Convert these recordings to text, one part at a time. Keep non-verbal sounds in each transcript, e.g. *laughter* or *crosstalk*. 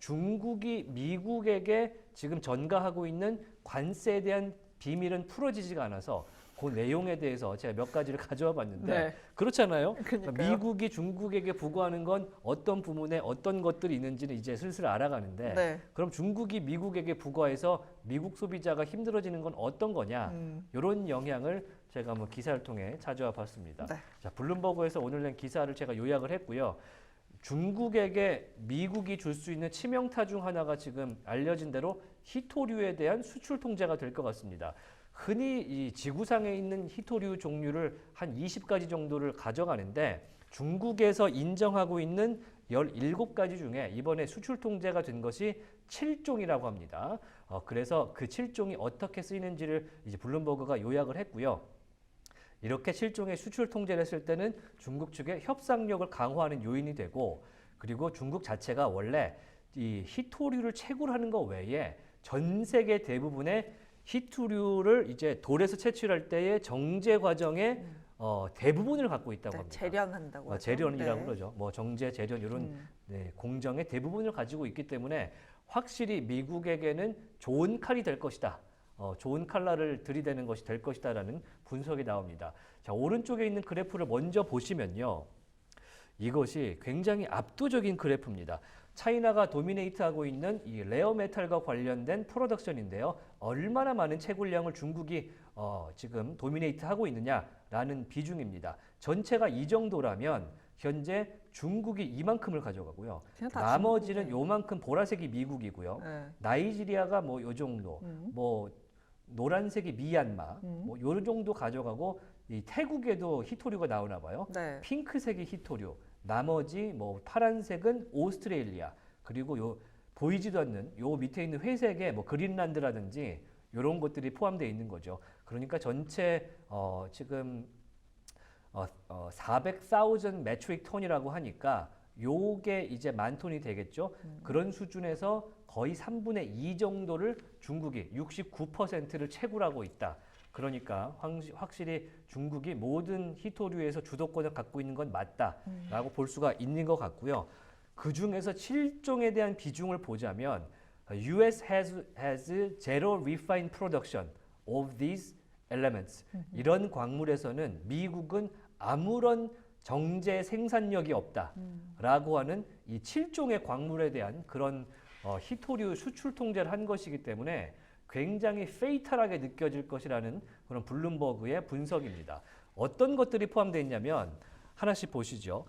중국이 미국에게 지금 전가하고 있는 관세에 대한 비밀은 풀어지지가 않아서 그 내용에 대해서 제가 몇 가지를 *laughs* 가져와 봤는데 네. 그렇잖아요. 그러니까요. 미국이 중국에게 부과하는 건 어떤 부문에 어떤 것들이 있는지는 이제 슬슬 알아가는데 네. 그럼 중국이 미국에게 부과해서 미국 소비자가 힘들어지는 건 어떤 거냐? 음. 이런 영향을 제가 뭐 기사를 통해 찾아와 봤습니다. 네. 자, 블룸버그에서 오늘 낸 기사를 제가 요약을 했고요. 중국에게 미국이 줄 수 있는 치명타 중 하나가 지금 알려진 대로 히토류에 대한 수출 통제가 될 것 같습니다. 흔히 이 지구상에 있는 히토류 종류를 한 20가지 정도를 가져가는데 중국에서 인정하고 있는 17가지 중에 이번에 수출 통제가 된 것이 7종이라고 합니다. 어, 그래서 그 7종이 어떻게 쓰이는지를 이제 블룸버그가 요약을 했고요. 이렇게 실종의 수출 통제를 했을 때는 중국 측의 협상력을 강화하는 요인이 되고 그리고 중국 자체가 원래 이 히토류를 채굴 하는 것 외에 전 세계 대부분의 히토류를 이제 돌에서 채취할 때의 정제 과정의 어, 대부분을 갖고 있다고 네, 합니다. 재련한다고 어, 하죠. 재련이라고 네. 그러죠. 뭐 정제, 재련 이런 음. 네, 공정의 대부분을 가지고 있기 때문에 확실히 미국에게는 좋은 칼이 될 것이다. 어, 좋은 칼날을 들이대는 것이 될 것이다라는 분석이 나옵니다. 자, 오른쪽에 있는 그래프를 먼저 보시면요. 이것이 굉장히 압도적인 그래프입니다. 차이나가 도미네이트하고 있는 이 레어 메탈과 관련된 프로덕션인데요. 얼마나 많은 채굴량을 중국이 어, 지금 도미네이트하고 있느냐라는 비중입니다. 전체가 이 정도라면 현재 중국이 이만큼을 가져가고요. 나머지는. 요만큼 보라색이 미국이고요. 네. 나이지리아가 뭐 요 정도, 음. 뭐 노란색이 미얀마, 음. 뭐요 정도 가져가고 이 태국에도 히토류가 나오나 봐요. 네. 핑크색이 히토류, 나머지 뭐 파란색은 오스트레일리아, 그리고 요 보이지도 않는 요 밑에 있는 회색에 뭐 그린란드라든지 이런 것들이 포함되어 있는 거죠. 그러니까 전체 어 지금 어, 어 400,000 메트릭 톤이라고 하니까 요게 이제 만 톤이 되겠죠. 그런 수준에서 거의 3분의 2 정도를 중국이 69%를 채굴하고 있다. 그러니까 확- 확실히 중국이 모든 히토류에서 주도권을 갖고 있는 건 맞다라고 볼 수가 있는 것 같고요. 그 중에서 7종에 대한 비중을 보자면 US has, has zero refined production of these elements. 이런 광물에서는 미국은 아무런 정제 생산력이 없다라고 하는 이 7종의 광물에 대한 그런 어, 히토류 수출 통제를 한 것이기 때문에 굉장히 페이탈하게 느껴질 것이라는 그런 블룸버그의 분석입니다. 어떤 것들이 포함되어 있냐면 하나씩 보시죠.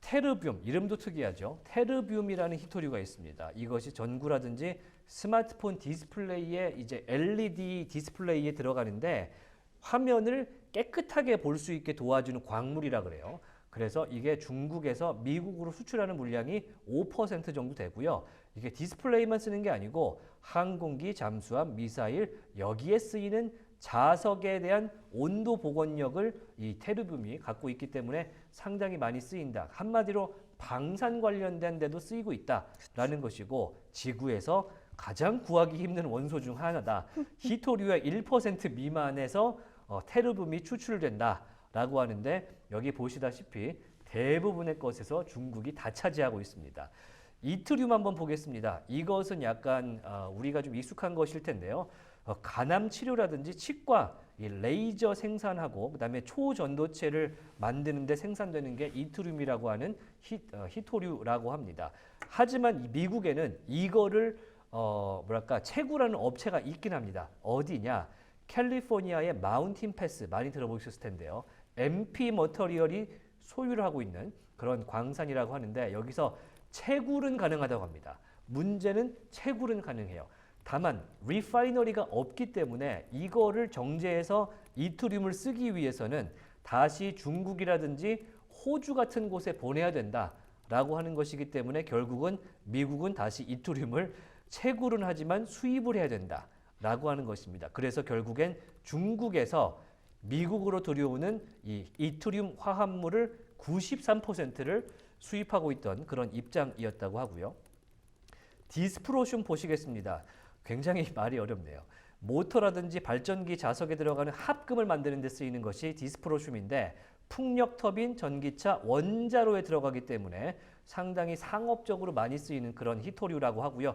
테르뷴 이름도 특이하죠. 테르뷴이라는 히토류가 있습니다. 이것이 전구라든지 스마트폰 디스플레이에 이제 LED 디스플레이에 들어가는데 화면을 깨끗하게 볼 수 있게 도와주는 광물이라 그래요. 그래서 이게 중국에서 미국으로 수출하는 물량이 5% 정도 되고요. 이게 디스플레이만 쓰는 게 아니고 항공기, 잠수함, 미사일 여기에 쓰이는 자석에 대한 온도 복원력을 이 테르뷴이 갖고 있기 때문에 상당히 많이 쓰인다. 한마디로 방산 관련된 데도 쓰이고 있다라는 것이고 지구에서 가장 구하기 힘든 원소 중 하나다. 히토류의 1% 미만에서 어, 테르뷴이 추출된다 라고 하는데 여기 보시다시피 대부분의 것에서 중국이 다 차지하고 있습니다. 이트륨 한번 보겠습니다. 이것은 약간 어, 우리가 좀 익숙한 것일 텐데요. 어, 간암 치료라든지 치과 이 레이저 생산하고 그다음에 초전도체를 만드는데 생산되는 게 이트륨이라고 하는 히, 어, 히토류라고 합니다. 하지만 이 미국에는 이거를 어 뭐랄까 채굴하는 업체가 있긴 합니다. 어디냐? 캘리포니아의 마운틴 패스 많이 들어보셨을 텐데요. MP 머터리얼이 소유를 하고 있는 그런 광산이라고 하는데 여기서 채굴은 가능하다고 합니다. 문제는 채굴은 가능해요. 다만 리파이너리가 없기 때문에 이거를 정제해서 이트륨을 쓰기 위해서는 다시 중국이라든지 호주 같은 곳에 보내야 된다라고 하는 것이기 때문에 결국은 미국은 다시 이트륨을 채굴은 하지만 수입을 해야 된다 라고 하는 것입니다. 그래서 결국엔 중국에서 미국으로 들여오는 이 이트륨 화합물을 93%를 수입하고 있던 그런 입장이었다고 하고요. 디스프로슘 보시겠습니다. 굉장히 *laughs* 말이 어렵네요. 모터라든지 발전기 자석에 들어가는 합금을 만드는 데 쓰이는 것이 디스프로슘인데 풍력 터빈, 전기차, 원자로에 들어가기 때문에 상당히 상업적으로 많이 쓰이는 그런 히토류라고 하고요.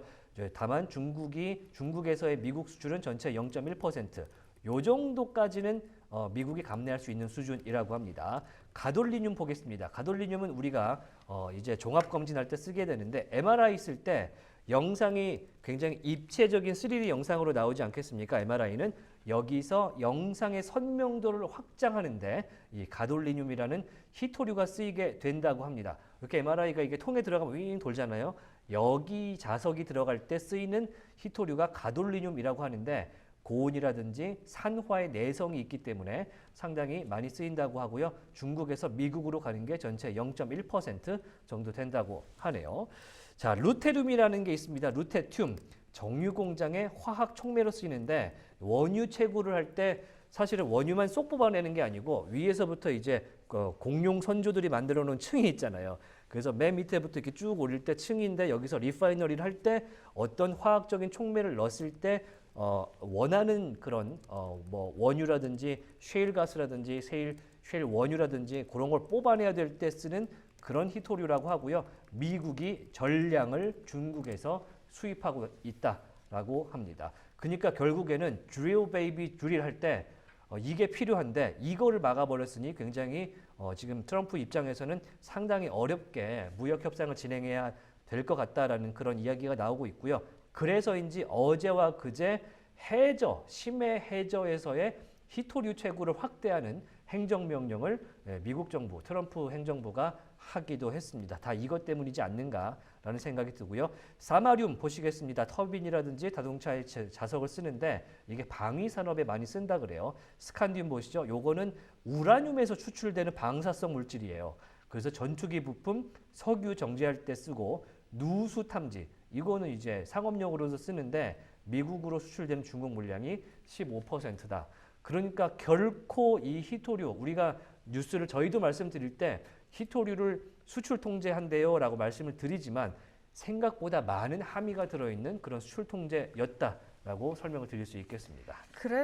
다만 중국이 중국에서의 미국 수출은 전체 0.1%. 요 정도까지는 어, 미국이 감내할 수 있는 수준이라고 합니다. 가돌리늄 보겠습니다. 가돌리늄은 우리가 어, 이제 종합 검진할 때 쓰게 되는데 MRI 있을 때 영상이 굉장히 입체적인 3D 영상으로 나오지 않겠습니까? MRI는 여기서 영상의 선명도를 확장하는데 이 가돌리늄이라는 히토류가 쓰이게 된다고 합니다. 이렇게 MRI가 이게 통에 들어가면 윙 돌잖아요. 여기 자석이 들어갈 때 쓰이는 히토류가 가돌리늄이라고 하는데 고온이라든지 산화의 내성이 있기 때문에 상당히 많이 쓰인다고 하고요. 중국에서 미국으로 가는 게 전체 0.1% 정도 된다고 하네요. 자, 루테륨이라는 게 있습니다. 루테튬. 정유 공장의 화학 촉매로 쓰이는데 원유 채굴을 할 때 사실은 원유만 쏙 뽑아내는 게 아니고 위에서부터 이제 그 공룡 선조들이 만들어 놓은 층이 있잖아요. 그래서 맨 밑에부터 이렇게 쭉 올릴 때 층인데 여기서 리파이너리를 할 때 어떤 화학적인 촉매를 넣었을 때 어, 원하는 그런 어, 뭐 원유라든지 쉐일 가스라든지 세일 쉐일 원유라든지 그런 걸 뽑아내야 될 때 쓰는 그런 히토류라고 하고요. 미국이 전량을 중국에서 수입하고 있다라고 합니다. 그러니까 결국에는 드릴 베이비 드릴 할때 어, 이게 필요한데 이거를 막아버렸으니 굉장히 어, 지금 트럼프 입장에서는 상당히 어렵게 무역 협상을 진행해야 될 것 같다라는 그런 이야기가 나오고 있고요. 그래서인지 어제와 그제 해저 심해 해저에서의 히토류 채굴을 확대하는 행정명령을 예, 미국 정부 트럼프 행정부가 하기도 했습니다. 다 이것 때문이지 않는가라는 생각이 들고요. 사마륨 보시겠습니다. 터빈이라든지 자동차에 자- 자석을 쓰는데 이게 방위 산업에 많이 쓴다 그래요. 스칸디움 보시죠. 요거는 우라늄에서 추출되는 방사성 물질이에요. 그래서 전투기 부품, 석유 정제할 때 쓰고 누수 탐지 이거는 이제 상업용으로도 쓰는데 미국으로 수출되는 중국 물량이 15%다. 그러니까 결코 이 히토류 우리가 뉴스를 저희도 말씀드릴 때 히토류를 수출 통제한대요라고 말씀을 드리지만 생각보다 많은 함의가 들어있는 그런 수출 통제였다라고 설명을 드릴 수 있겠습니다. 그래